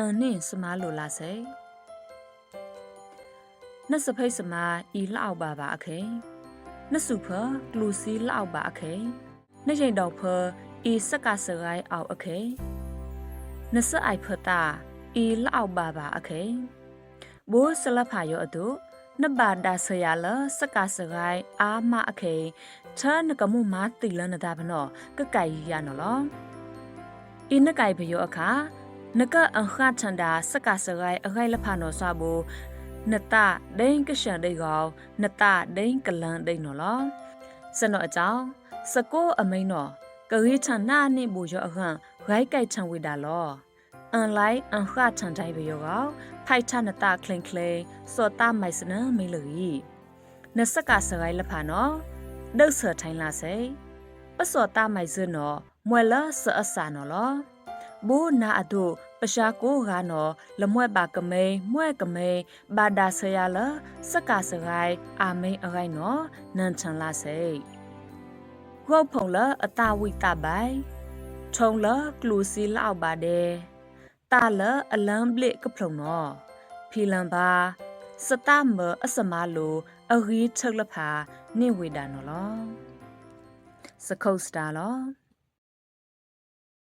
အန်နှင့်စမားလိုလာစေနတ်စဖိတ်စမားဤလောက်ပါပါအခဲနတ်စုဖကလူစီလောက်ပါအခဲနတ်ရင်တော်ဖဤစက္ကစရိုင်းအောင်အခဲနစအိုက်ဖတာဤလောက်ပါပါအခဲဘိုးဆလဖာရောအတုနဘာဒါဆရာလစက္ကစရိုင်းအာမအခဲထန်ကမှုမတိလနဒါဘနောကကైရရနော်လောဤနကైဘယောအခါ နကအခတ်ချန်ဒါစကစရိုင်းအခိုင်လဖာနော်ဆွာဘူနတဒိန်ကရှန်ဒိကောနတဒိန်ကလန်ဒိနော်လောစနောအကြောင်းစကိုအမိန်နော်ကလေးချန်နာနိဘူယောအခန့်ဂိုက်ကိုက်ချန်ဝိဒါလောအန်လိုက်အန်ခတ်ချန်တိုင်းဘယောကောဖိုက်ချနတကလင်ကလေစောတာမိုက်စနမေလူကြီးနစကစရိုင်းလဖာနော်ဒုတ်ဆထိုင်းလာစေပစောတာမိုက်စနောမွဲလာဆအဆာနော်လောဘူနာအတု ပရှာကိုကနော်လမွဲ့ပါကမဲမွဲ့ကမဲဘာဒါဆရာလစကစရိုင်းအာမိန်အခိုင်နော်နန်ချန်လာစေဂေါဖုံလအတာဝိတပိုင်ထုံလကလူစီလောက်ပါတဲ့တာလအလံပလစ်ကဖုံနော်ဖီလန်ပါစတမအစမလိုအဂီချက်လဖာနိဝေဒာနော်လောစကုတ်စတာလော